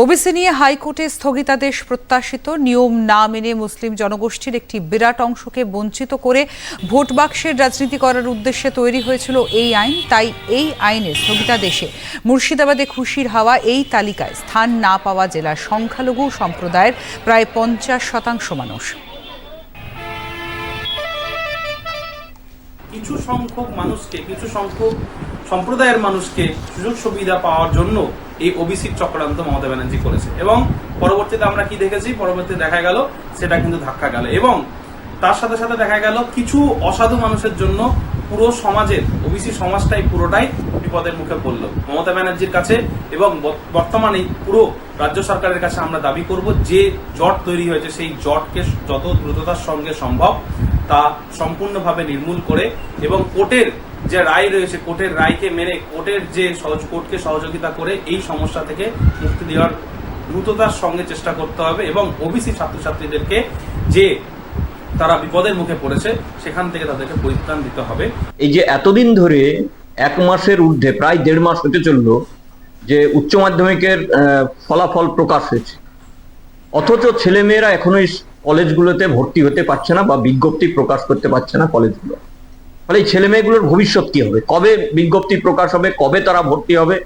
OBC নিয়ে হাইকোর্টে স্থগিতাদেশ প্রত্যাশিত। নিয়ম না মেনে মুসলিম জনগোষ্ঠীর একটি বিরাট অংশকে বঞ্চিত করে ভোট বাক্সের রাজনীতি করার উদ্দেশ্যে তৈরি হয়েছিল এই আইন। তাই এই আইনে স্থগিতাদেশে মুর্শিদাবাদে খুশির হাওয়া এই তালিকায়। স্থান না পাওয়া জেলার সংখ্যালঘু সম্প্রদায়ের প্রায় পঞ্চাশ শতাংশ মানুষ। কিছু সংখ্যক মানুষকে, কিছু সংখ্যক সম্প্রদায়ের মানুষকে সুযোগ সুবিধা পাওয়ার জন্য এই ওবিসির চক্রান্ত মমতা ব্যানার্জি করেছে। এবং পরবর্তীতে আমরা কি দেখেছি? পরবর্তীতে দেখা গেল, সেটা কিন্তু ধাক্কা গেল। এবং তার সাথে সাথে দেখা গেল, কিছু অসাধু মানুষের জন্য পুরো সমাজের ওবিসি সমাজটাই পুরোটাই বিপদের মুখে পড়ল। মমতা ব্যানার্জির কাছে এবং বর্তমানে পুরো রাজ্য সরকারের কাছে আমরা দাবি করব, যে জট তৈরি হয়েছে, সেই জটকে যত দ্রুততার সঙ্গে সম্ভব তা সম্পূর্ণভাবে নির্মূল করে এবং কোর্টের যে রায় রয়েছে, কোর্টের রায়কে মেনে কোর্টের যে সহজ, কোর্টকে সহযোগিতা করে এই সমস্যা থেকে মুক্তি দেওয়ার দ্রুততার সঙ্গে চেষ্টা করতে হবে এবং ওবিসি ছাত্রছাত্রীদেরকে যে তারা বিপদের মুখে পড়েছে, সেখান থেকে তাদেরকে পরিত্রাণ দিতে হবে। এই যে এতদিন ধরে এক মাসের ঊর্ধ্বে, প্রায় দেড় মাস হতে চলল, যে উচ্চ মাধ্যমিকের ফলাফল প্রকাশ হয়েছে। অথচ ছেলেমেয়েরা এখনও এই কলেজগুলোতে ভর্তি হতে পারছে না বা বিজ্ঞপ্তি প্রকাশ করতে পারছে না কলেজগুলো। ফলে এই ছেলে মেয়েগুলোর ভবিষ্যৎ কি হবে? কবে বিজ্ঞপ্তি প্রকাশ হবে? কবে তারা ভর্তি হবে?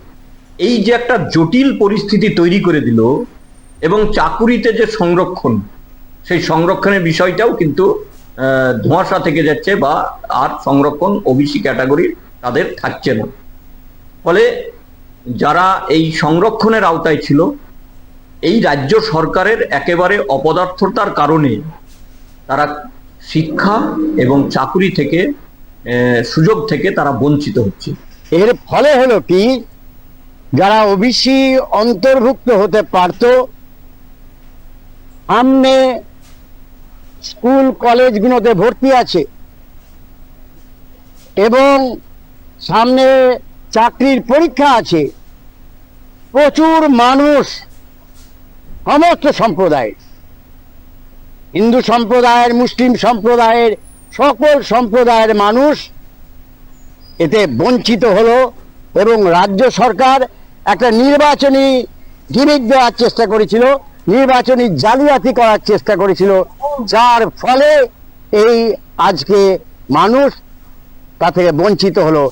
এই যে একটা জটিল পরিস্থিতি তৈরি করে দিল এবং চাকুরিতে যে সংরক্ষণ, সেই সংরক্ষণের বিষয়টাও কিন্তু ধোঁয়াশা থেকে যাচ্ছে বা আর সংরক্ষণ ওবিসি ক্যাটাগরির তাদের থাকছে না। ফলে যারা এই সংরক্ষণের আওতায় ছিল এই রাজ্য সরকারের একেবারে অপদার্থতার কারণে তারা শিক্ষা এবং চাকুরি থেকে সুযোগ থেকে তারা বঞ্চিত হচ্ছে। এর ফলে হলো কি, যারা ওবিসি অন্তর্ভুক্ত হতে পারত, সামনে স্কুল, কলেজগুলোতে ভর্তি আছে এবং সামনে চাকরির পরীক্ষা আছে, প্রচুর মানুষ সমস্ত সম্প্রদায়। হিন্দু সম্প্রদায়ের, মুসলিম সম্প্রদায়ের, সকল সম্প্রদায়ের মানুষ এতে বঞ্চিত হলো এবং রাজ্য সরকার একটা নির্বাচনী গিমিক দেওয়ার চেষ্টা করেছিল, নির্বাচনী জালিয়াতি করার চেষ্টা করেছিল, যার ফলে এই আজকে মানুষ তা থেকে বঞ্চিত হলো।